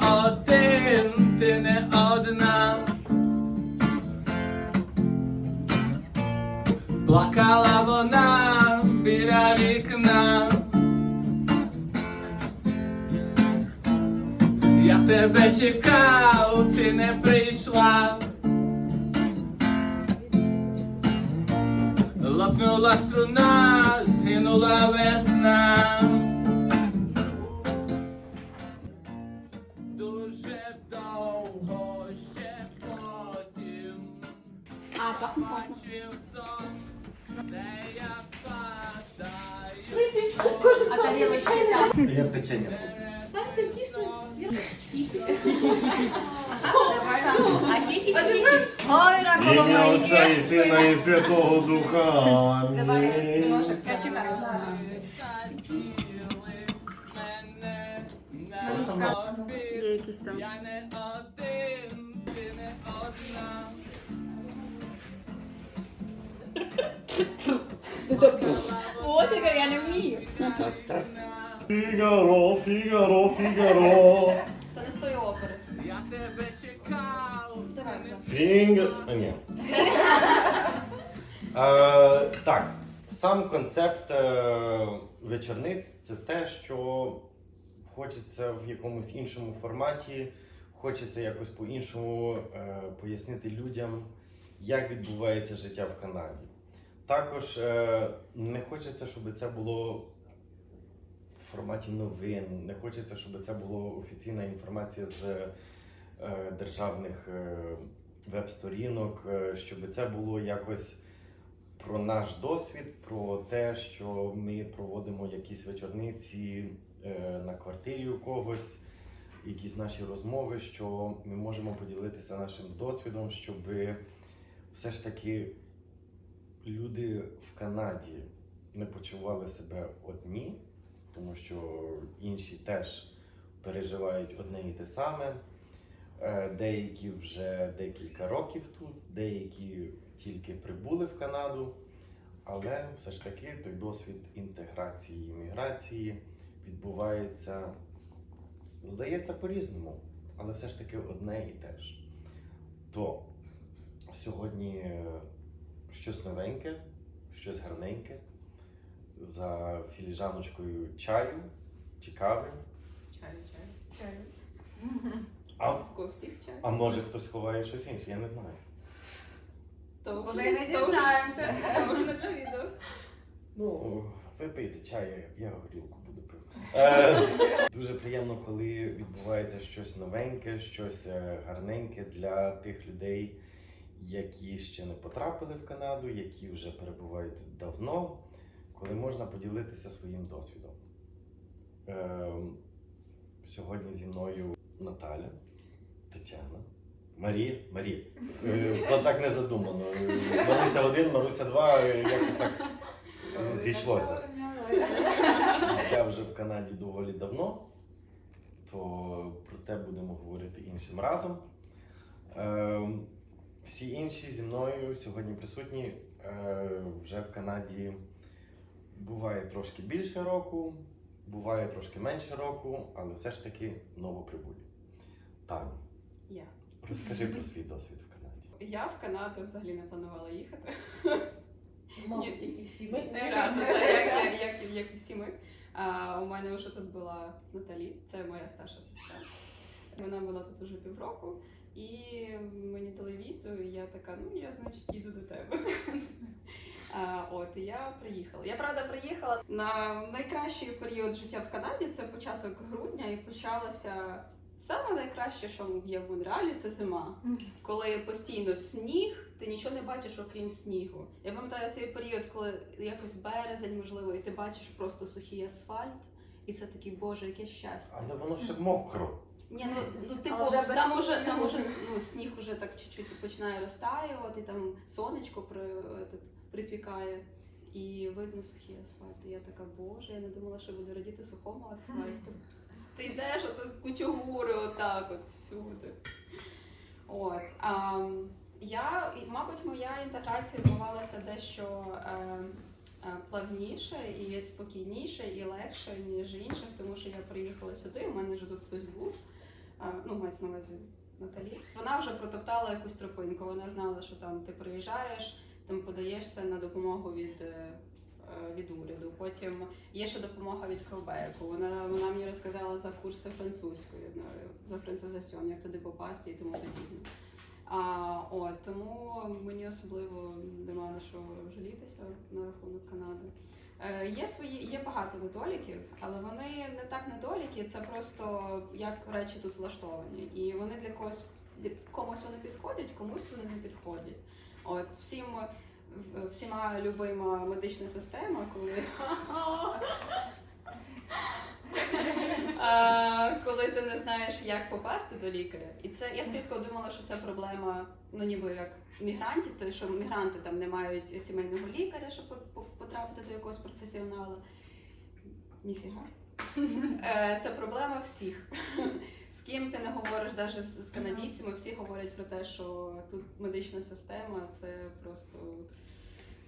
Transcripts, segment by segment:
один, ти не одна. Плакала вона біля вікна. Я тебе чекав, ти не прийшла. Лопнула струна, згинула весна. Я. Ой, раково Ім'я Отця і Сина і Святого Духа. Давай, я чекаю. Є якісь там. Я не один, ти не одна. Яка я не вмію. Фігаро, Фігаро, Фігаро. То не з тої опери. Я тебе чекав. Фінг... А, ні. Е, так, сам концепт е, вечорниць це те, що хочеться в якомусь іншому форматі, хочеться якось по-іншому е, пояснити людям, як відбувається життя в Канаді. Також е, не хочеться, щоб це було в форматі новин, не хочеться, щоб це була офіційна інформація з е, державних е, веб-сторінок, щоб це було якось про наш досвід, про те, що ми проводимо якісь вечорниці е, на квартирі у когось, якісь наші розмови, що ми можемо поділитися нашим досвідом, щоб все ж таки люди в Канаді не почували себе одні, тому що інші теж переживають одне і те саме. Е, Деякі вже декілька років тут, деякі тільки прибули в Канаду, але все ж таки той досвід інтеграції і міграції відбувається, здається, по-різному, але все ж таки одне і те ж. То сьогодні е, щось новеньке, щось гарненьке за філіжаночкою чаю чи кави. Чаю, чаю. Чаю. А, В всіх чаю. а може хтось ховає щось інше, я не знаю. То Ми вже- не то вже- дізнаємося. То вже не відео. Ну, ви пийте чай, я горілку буду пити. Е, дуже приємно, коли відбувається щось новеньке, щось е, гарненьке для тих людей, які ще не потрапили в Канаду, які вже перебувають тут давно, коли можна поділитися своїм досвідом. Е, сьогодні зі мною Наталя, Тетяна. Марія, Марія. Е, так не задумано. Маруся один, Маруся два, е, якось так е, зійшлося. Я вже в Канаді доволі давно, то про те будемо говорити іншим разом. Е, всі інші зі мною сьогодні присутні е, вже в Канаді буває трошки більше року, буває трошки менше року, але все ж таки новоприбулі. Таня, Я. розкажи про свій досвід в Канаді. Я в Канаду взагалі не планувала їхати. Мабуть, тільки всі ми. Не раз, як, як, як, як і всі ми. А, у мене вже тут була Наталі, це моя старша сестра. Вона була тут уже півроку, і мені дали візу, і я така, ну я значить їду до тебе. А, от і я приїхала. Я правда приїхала на найкращий період життя в Канаді. Це початок грудня, і почалося саме найкраще, що є в Монреалі, це зима. Коли постійно сніг, ти нічого не бачиш, окрім снігу. Я пам'ятаю цей період, коли якось березень, можливо, і ти бачиш просто сухий асфальт, І це такий, боже, яке щастя. Але воно ще мокро. Ні, ну, ну типу, вже без там уже, там уже ну, сніг уже так чуть-чуть починає розтаювати, там сонечко при, этот, припікає, і видно сухий асфальт. І я така, боже, я не думала, що буду радіти сухому асфальту. Ти йдеш, а тут кучугури отак от всюди. От. А, я, мабуть, моя інтеграція відбувалася дещо е, е, плавніше і спокійніше, і легше, ніж інших, тому що я приїхала сюди, у мене вже тут хтось був. Ну, мається на увазі Наталі. Вона вже протоптала якусь тропинку. Вона знала, що там ти приїжджаєш, там подаєшся на допомогу від, е, е, від уряду. Потім є ще допомога від Квебеку. Вона, вона мені розказала за курси французької, ну, за французасьон, як туди попасти і тому подібне. А, от, тому мені особливо нема на що жалітися на рахунок Канади. Е, є свої, є багато недоліків, але вони не так недоліки, це просто як речі тут влаштовані. І вони для когось для комусь вони підходять, комусь вони не підходять. От всім всіма любима медична система, коли А, коли ти не знаєш, як попасти до лікаря. І це я спочатку думала, що це проблема, ну ніби як мігрантів, тому що мігранти там не мають сімейного лікаря, щоб по- по- потрапити до якогось професіонала. Ніфіга. Е, Це проблема всіх. З ким ти не говориш, навіть з, з канадійцями, всі говорять про те, що тут медична система це просто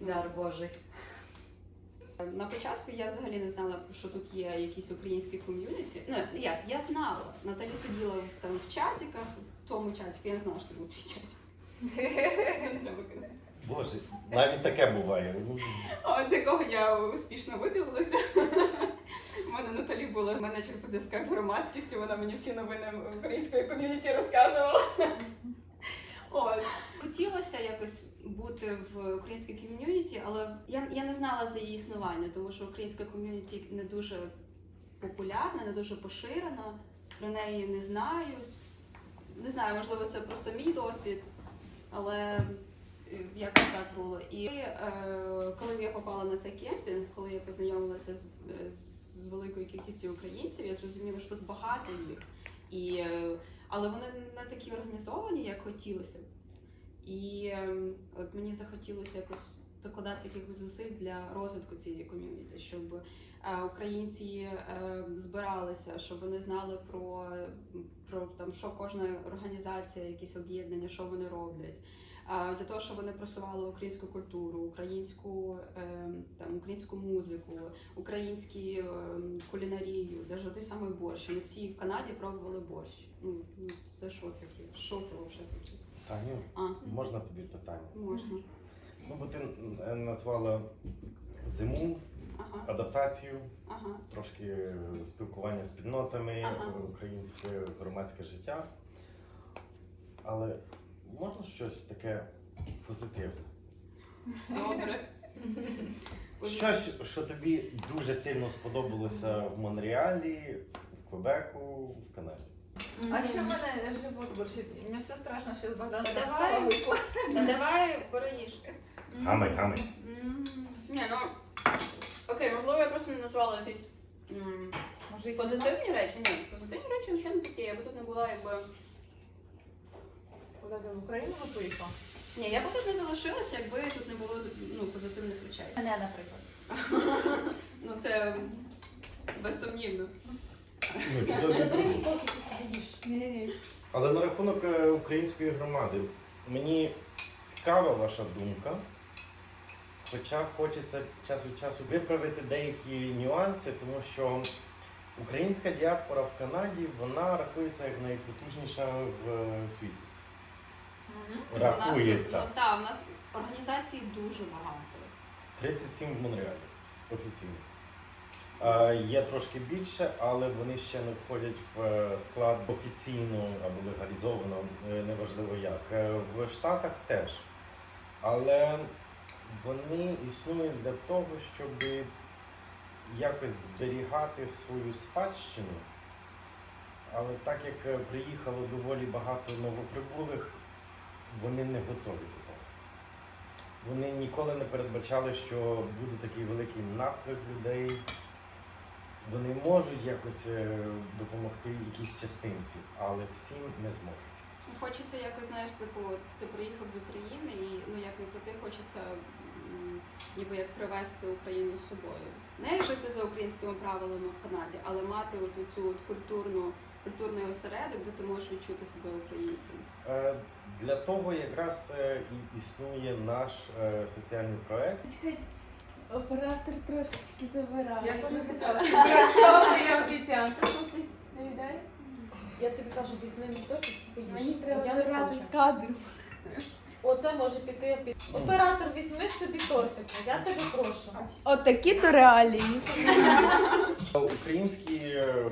ну, Дар Божий. На початку я взагалі не знала, що тут є якісь українські ком'юніті. Ну як я знала. Наталі сиділа в там в чатіках, в тому чатіку, я знала, що це був твій казати. Боже, навіть таке буває. От якого я успішно виділилася. У мене Наталі була менеджер по зв'язках з громадськістю, вона мені всі новини української ком'юніті розказувала. От. Хотілося якось бути в українській ком'юніті, але я, я не знала за її існування, тому що українська ком'юніті не дуже популярна, не дуже поширена, про неї не знають. Не знаю, можливо, це просто мій досвід, але е, якось так було. І е, коли я попала на цей кемпінг, коли я познайомилася з, з великою кількістю українців, я зрозуміла, що тут багато їх. І, е, але вони не такі організовані, як хотілося б. І е, от мені захотілося якось докладати якихось зусиль для розвитку цієї ком'юніті, щоб е, українці е, збиралися, щоб вони знали про, про там, що кожна організація, якісь об'єднання, що вони роблять. Для того, щоб вони просували українську культуру, українську е, там українську музику, українські е, кулінарію, навіть той самий борщ. Не всі в Канаді пробували борщ. Ну ну, це що таке? Що це взагалі? Таню, А, можна тобі питання? можна. Ну, бо ти е, назвала зиму, Ага, адаптацію, ага. трошки спілкування з спільнотами, Ага. українське громадське життя. Але можна щось таке позитивне? Добре. Щось, що тобі дуже сильно сподобалося в Монреалі, в Квебеку, в Канаді. А ще в мене живот борщить. Мені все страшно, що з Богдана Та давай. вийшла. Та давай їж. Гамай, гамай. Ні, ну окей, можливо, я просто не назвала якісь м, Може, якісь позитивні речі. Ні, позитивні речі звичайно такі. Я би тут не була якби. В Україну поїхала? Ні, я б тут не залишилася, якби тут не було ну, позитивних речей. Мене, наприклад. Ну це безсумнівно. Ну, чудові Забери люди. ти собі їж. Ні-ні-ні. Але на рахунок е, української громади, мені цікава ваша думка. Хоча хочеться час від часу виправити деякі нюанси, тому що українська діаспора в Канаді вона рахується як найпотужніша в е, світі. Рахується. Ну, так, у нас організацій дуже багато. 37 в Монреалі офіційно. Е, Є трошки більше, але вони ще не входять в е, склад офіційно або легалізовано, е, неважливо як. Е, В Штатах теж. Але вони існують для того, щоб якось зберігати свою спадщину. Але так як приїхало доволі багато новоприбулих, вони не готові до того. Вони ніколи не передбачали, що буде такий великий наплив людей. вони можуть якось е, допомогти якійсь частинці, але всім не зможуть. Хочеться якось, знаєш, типу, ти приїхав з України і ну як не крути, хочеться ніби як привести Україну з собою. Не жити за українськими правилами в Канаді, але мати от цю от культурну, культурний осередок, де ти можеш відчути себе українцем. Е, Для того якраз і існує наш е, соціальний проект. Оператор трошечки забирає. Я теж хотіла. Я віддає? Я тобі кажу, візьми мені теж поїж. Мені треба хочу. з кадру. Оце може піти. під- Оператор, візьми собі тортик. Я тебе прошу. Отакі то реалії. Українські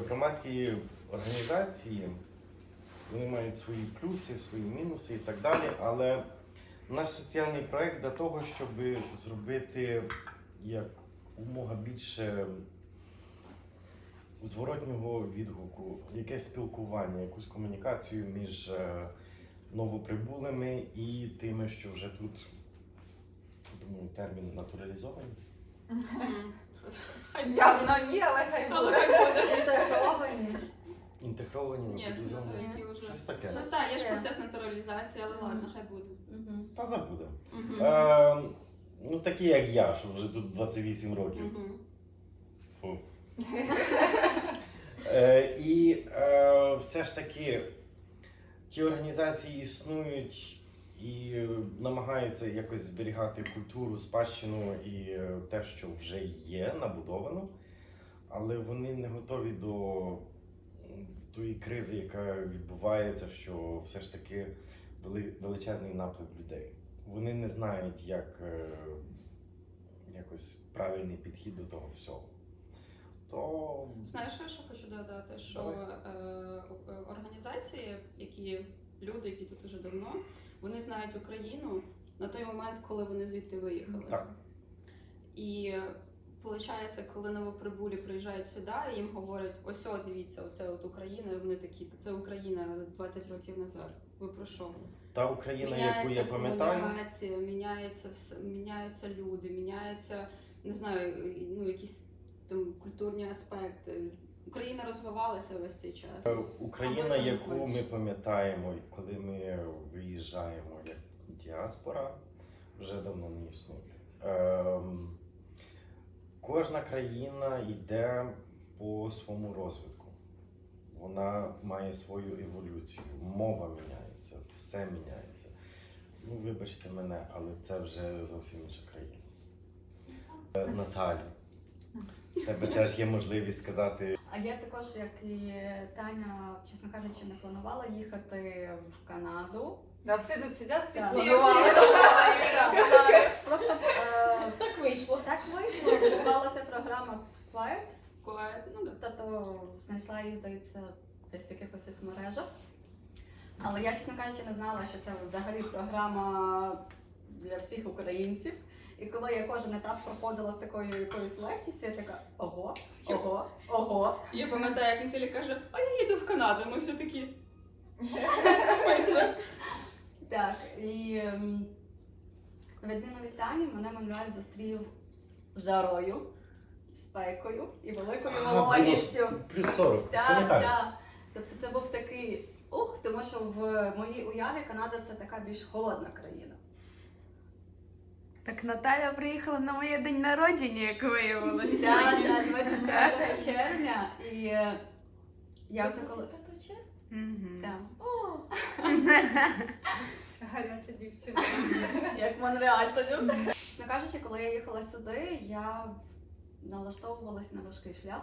громадські організації вони мають свої плюси, свої мінуси і так далі. Але наш соціальний проект для того, щоб зробити як умога більше зворотнього відгуку, якесь спілкування, якусь комунікацію між е, новоприбулими і тими, що вже тут, думаю, термін натуралізовані. Явно ні, але хай буде. Інтегровані. Інтегровані, Ні, це не такі вже. Щось таке. Ну так, є ж процес натуралізації, але ладно, хай буде. Мгм. Та забудемо. Мгм. Е, ну, такі як я, що вже тут 28 років. Мгм. Фу. Е, і е, все ж таки ті організації існують і намагаються якось зберігати культуру, спадщину і е, те, що вже є набудовано, але вони не готові до тої кризи, яка відбувається, що все ж таки вели- величезний наплив людей. Вони не знають, як е, якось правильний підхід до того всього. То Знаєш, що я ще хочу додати? Що Давай. е, е, організації, які люди, які тут уже давно, вони знають Україну на той момент, коли вони звідти виїхали. Так. І виходить, коли новоприбулі приїжджають сюди, і їм говорять: ось о, дивіться, оце от Україна, і вони такі, «Та це Україна 20 років назад. Ви про що? та Україна, яку я пам'ятаю, міняється все, міняються люди, міняється, не знаю, ну якісь там культурні аспекти. Україна розвивалася весь цей час. Е, Україна, яку ми пам'ятаємо, коли ми виїжджаємо як діаспора, вже давно не існує. Ем, кожна країна йде по своєму розвитку. Вона має свою еволюцію, мова міняється, все міняється. Ну, вибачте мене, але це вже зовсім інша країна. Е, Наталю, в тебе теж є можливість сказати А я також, як і Таня, чесно кажучи, не планувала їхати в Канаду. Да, всі тут сидять, всі Так. планували. Просто е, Так вийшло. так вийшло, відбувалася програма Quiet. Quiet, ну да. Тобто знайшла її, здається, десь в якихось соцмережах. Але я, чесно кажучи, не знала, що це взагалі програма для всіх українців. І коли я кожен етап проходила з такою якоюсь легкістю, я така ого, ого, ого. Я пам'ятаю, як Наталі каже, а я їду в Канаду. Ми все такі. Так, і ем, на відміну від Тані, мене Мануель зустрів жарою, спекою і великою «Ага, вологістю. плюс 40. Так, так. Тобто це був такий ух, тому що в моїй уяві Канада це така більш холодна країна. Так Наталя приїхала на моє день народження, як виявилось. Так, так, 25 червня. І е, я це коли. Так. Гаряча дівчина. Як Монреаль тоді. Чесно кажучи, коли я їхала сюди, я налаштовувалась на важкий шлях.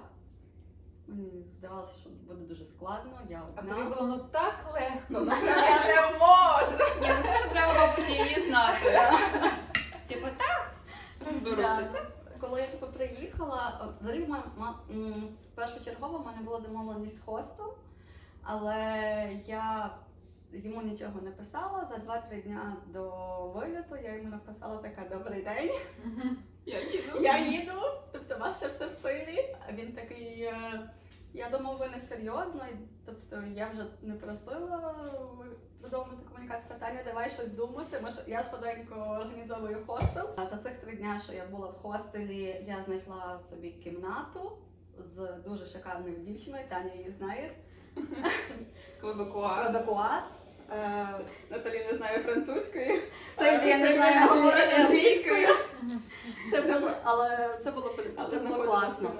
Мені здавалося, що буде дуже складно. Я А тобі було ну так легко. ну, Я не можу. Ні, ну це ж треба, мабуть, її знати. Типу, так, розберуся. Так. Коли я типу, приїхала, взагалі ма- ма- м, першочергово в мене була домовленість з хостом, але я йому нічого не писала. За 2-3 дня до виліту я йому написала така добрий день. Я їду. Я їду, тобто у вас ще все в силі. А він такий. е, Я думав, ви не серйозно, тобто я вже не просила продовжувати комунікацію питання, давай щось думати. Я швиденько організовую хостел. А за цих три дня, що я була в хостелі, я знайшла собі кімнату з дуже шикарною дівчиною, Таня її знає. Квебекуа. Квебекуас. Е, Наталі не знає французької. Не Сильвія не говорить англійською. Це було, але це було це було класно.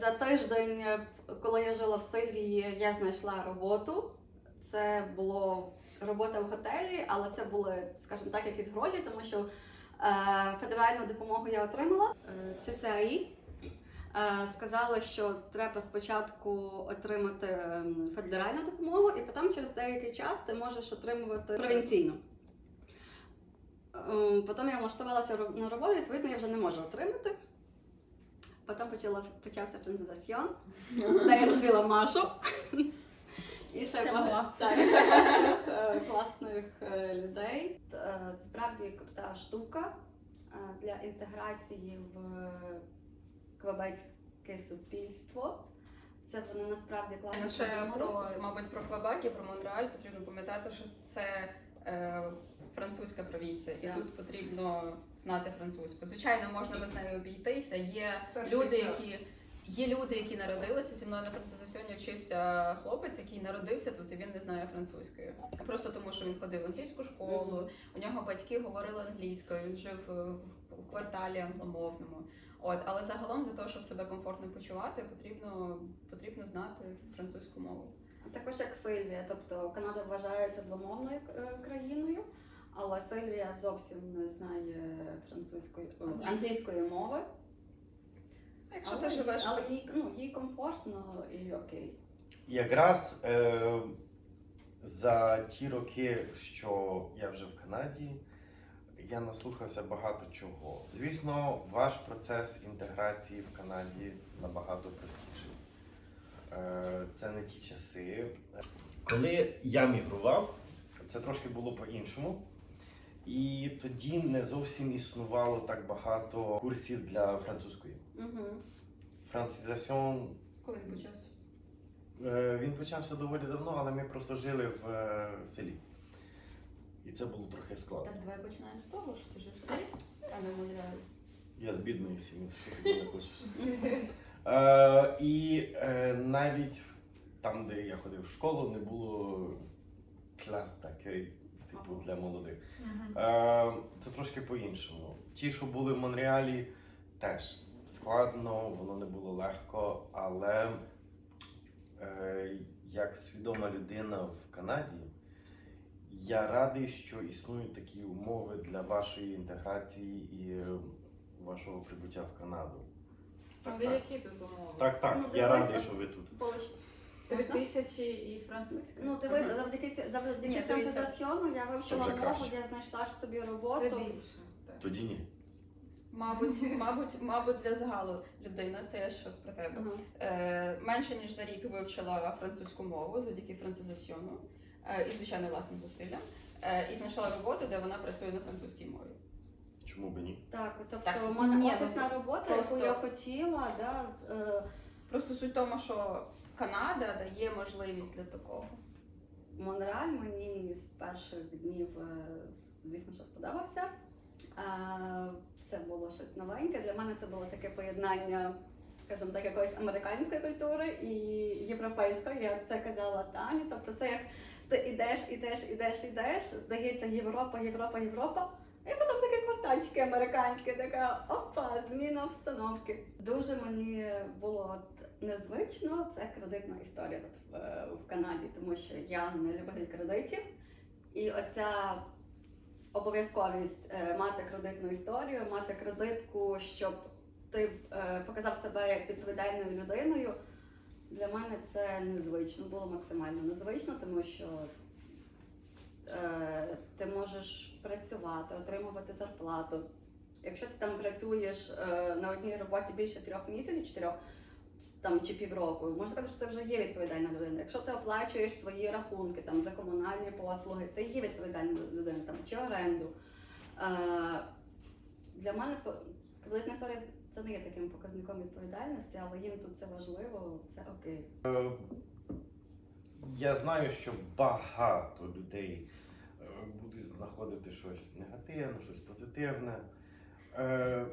За тиждень, е, коли я жила в Сильвії, я знайшла роботу. Це було робота в готелі, але це були, скажімо так, якісь гроші, тому що е, федеральну допомогу я отримала. Е, ЦСАІ е, сказали, що треба спочатку отримати ем, федеральну допомогу, і потім через деякий час ти можеш отримувати провінційну. Ем, Потім я влаштувалася на роботу, відповідно, я вже не можу отримати. Потім почала, почався францизаціон, де я зустріла Машу. І ще багато, е, класних е, людей. Е, Справді крута штука е, для інтеграції в квебецьке суспільство. Це вони насправді класно. Ще про, мабуть, про Квебек і про Монреаль потрібно пам'ятати, що це е, французька провінція, і Так. тут потрібно знати французьку. Звичайно, можна без неї обійтися. Є Перший люди, час. які. Є люди, які народилися зі мною на францизаціоні вчився хлопець, який народився тут і він не знає французької. Просто тому, що він ходив в англійську школу, у нього батьки говорили англійською, він жив е, у кварталі англомовному. От, але загалом для того, щоб себе комфортно почувати, потрібно, потрібно знати французьку мову. Також як Сильвія, тобто Канада вважається двомовною е, країною, але Сильвія зовсім не знає французької англійської мови. Якщо але ти живеш але їй, ну, їй комфортно і окей. Якраз е, за ті роки, що я вже в Канаді, я наслухався багато чого. Звісно, ваш процес інтеграції в Канаді набагато простіший. Е, це не ті часи. Коли я мігрував, це трошки було по-іншому. І тоді не зовсім існувало так багато курсів для французької. Угу. Францизаціон коли він почався. Е, Він почався доволі давно, але ми просто жили в е, селі. І це було трохи складно. Так, давай починаємо з того, що ти жив в селі, а не Монреалі. Я з бідної сім'ї, що ти не хочеш. Е, і е, навіть там, де я ходив в школу, не було клас такий, типу, для молодих. Е, це трошки по-іншому. Ті, що були в Монреалі, теж складно, воно не було легко, але е, як свідома людина в Канаді, я радий, що існують такі умови для вашої інтеграції і е, вашого прибуття в Канаду. Так, ви так, які тут умови? так, так Ну, я дивись, радий, от- що ви тут. Три Можна? тисячі із французької? Ну, дивись, завдяки ці- завдяки Ні, дивіться. францизаціону я вивчила вже мову, краще. я знайшла ж собі Це роботу. більше. так. Тоді ні. Мабуть, мабуть, мабуть, для загалу людина, це я щось про тебе. Ага. Е, менше ніж за рік вивчила французьку мову завдяки францизаціону і, звичайно, власним зусиллям. Е, і знайшла роботу, де вона працює на французькій мові. Чому б ні? Так, тобто Так, у мене ні, ну, офісна робота, просто- яку я хотіла, да, е, Просто суть в тому, що Канада дає можливість для такого. Монреаль мені з перших днів, е, звісно, що сподобався. Е, Це було щось новеньке. Для мене це було таке поєднання, скажімо так, якоїсь американської культури і європейської. Я це казала Тані. Тобто, це як ти ідеш, ідеш, ідеш, ідеш, здається, Європа, Європа, Європа. І потім такі квартальчики американські, така опа, зміна обстановки. Дуже мені було незвично. Це кредитна історія тут в, в Канаді, тому що я не любитель кредитів. І оця обов'язковість е, мати кредитну історію, мати кредитку, щоб ти е, показав себе як відповідальною людиною. Для мене це незвично, було максимально незвично, тому що е, ти можеш працювати, отримувати зарплату. Якщо ти там працюєш е, на одній роботі більше трьох місяців, чотирьох там чи півроку, можна сказати, що ти вже є відповідальна людина. Якщо ти оплачуєш свої рахунки там за комунальні послуги, ти є відповідальна людина там чи оренду. Е, для мене по- історія це не є таким показником відповідальності, але їм тут це важливо, це окей. Я знаю, що багато людей е, будуть знаходити щось негативне, щось позитивне. Е,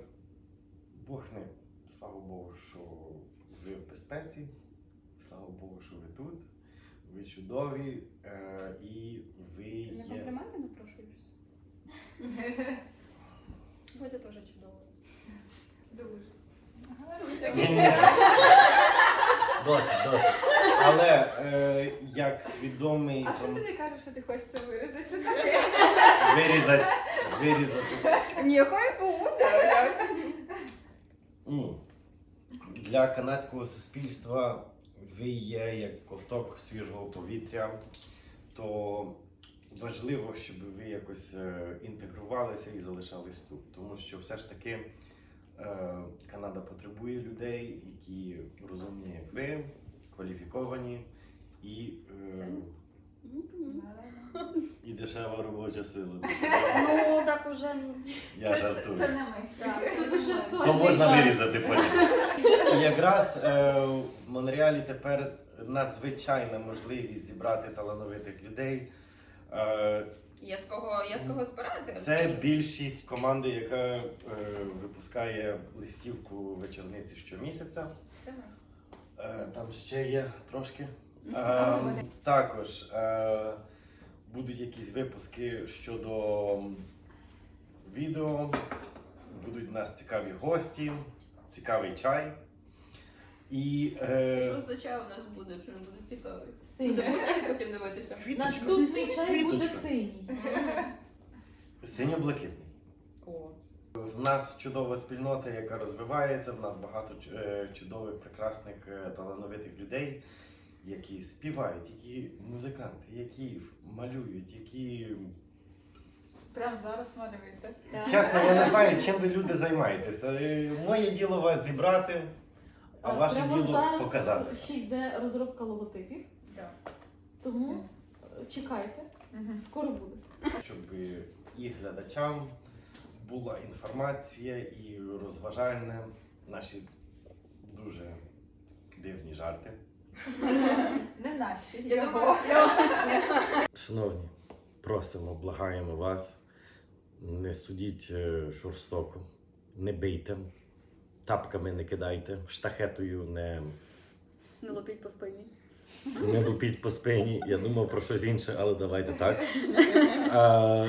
Бог з ним, слава Богу, що ви в безпеці. Слава Богу, що ви тут. Ви чудові е, і ви Ти не є. компліменти напрошуєшся? Буде дуже чудово. Дуже. Досить, досить. Але е, як свідомий А що ти не кажеш, що ти хочеш це вирізати? Що таке? вирізати, вирізати. Ніякої. Ну, для канадського суспільства ви є як ковток свіжого повітря, то важливо, щоб ви якось е, інтегрувалися і залишались тут. Тому що все ж таки Канада потребує людей, які розумні, як ви, кваліфіковані і, е, і дешева робоча сила. Ну, так уже. Я жартую. Це не ми. Так. Це дуже То можна вирізати потім. І якраз е, в Монреалі тепер надзвичайна можливість зібрати талановитих людей. Е, Є з кого, є з кого збирати. це більшість команди, яка е, випускає листівку вечорниці щомісяця. Це ми. Е, там ще є трошки. Е, також е, будуть якісь випуски щодо відео, будуть у нас цікаві гості, цікавий чай. І е, Що означає у нас буде, що він буде цікавий? Синій. Будемо потім дивитися. квіточка, Наступний чай буде Квіточка. синій. синьо-блакитний. О. В нас чудова спільнота, яка розвивається. В нас багато ч- е, чудових, прекрасних, е, талановитих людей, які співають, які музиканти, які малюють, які Прямо зараз малюєте. Чесно, я не знаю, чим ви люди займаєтеся. Е, Моє діло вас зібрати, а ваше Прямо діло зараз показатися. ще йде розробка логотипів, Да. тому е, чекайте, скоро буде. Щоб і глядачам була інформація і розважальне наші дуже дивні жарти. Не наші. Я його. думаю, Шановні, просимо, благаємо вас, не судіть е, жорстоко, не бийте, тапками не кидайте, штахетою не, Не лопіть по спині. не лупіть по спині. Я думав про щось інше, але давайте так. А,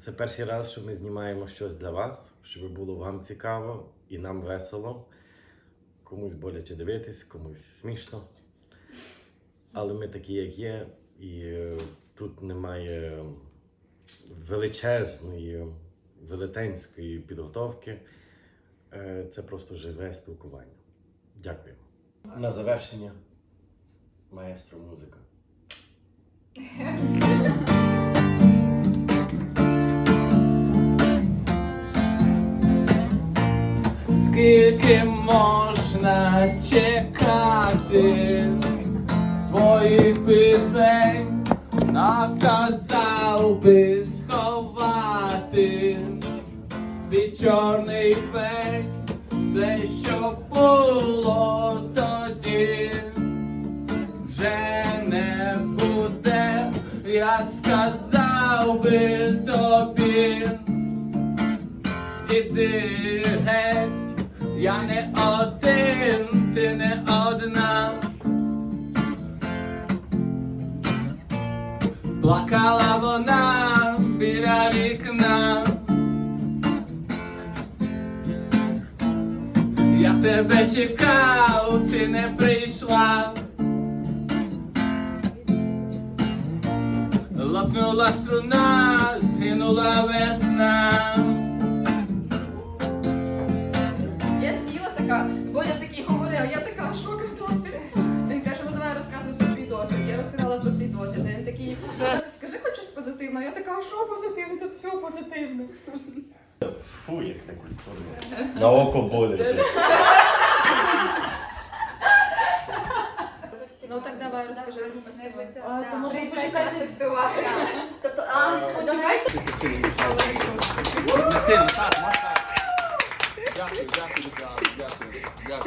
Це перший раз, що ми знімаємо щось для вас, щоб було вам цікаво і нам весело. Комусь боляче дивитись, комусь смішно. Але ми такі, як є, і е, тут немає величезної, велетенської підготовки. Е, Це просто живе спілкування. Дякую. На завершення маестро музика. Скільки можна чекати твоїх пісень, наказав би сховати під чорний пень сказав би тобі. Іди геть, я не один, ти не одна. Плакала вона біля вікна. Я тебе чекав, ти не прийшла. Лопнула струна, згинула весна. Я сіла така, Боня такий говорив, я така, що казати? Він каже, ну давай розказуй про свій досвід. Я розказала про свій досвід. Він такий, скажи хоч щось позитивне. Я така, а що позитивне? Тут все позитивне. Фу, як не культурно. На око боляче. Ну так давай розкажи про фестиваль. А, Да. то може почекати фестиваль. Тобто, а, почекайте. Сильно, так, можна. Дякую, дякую, дякую, дякую.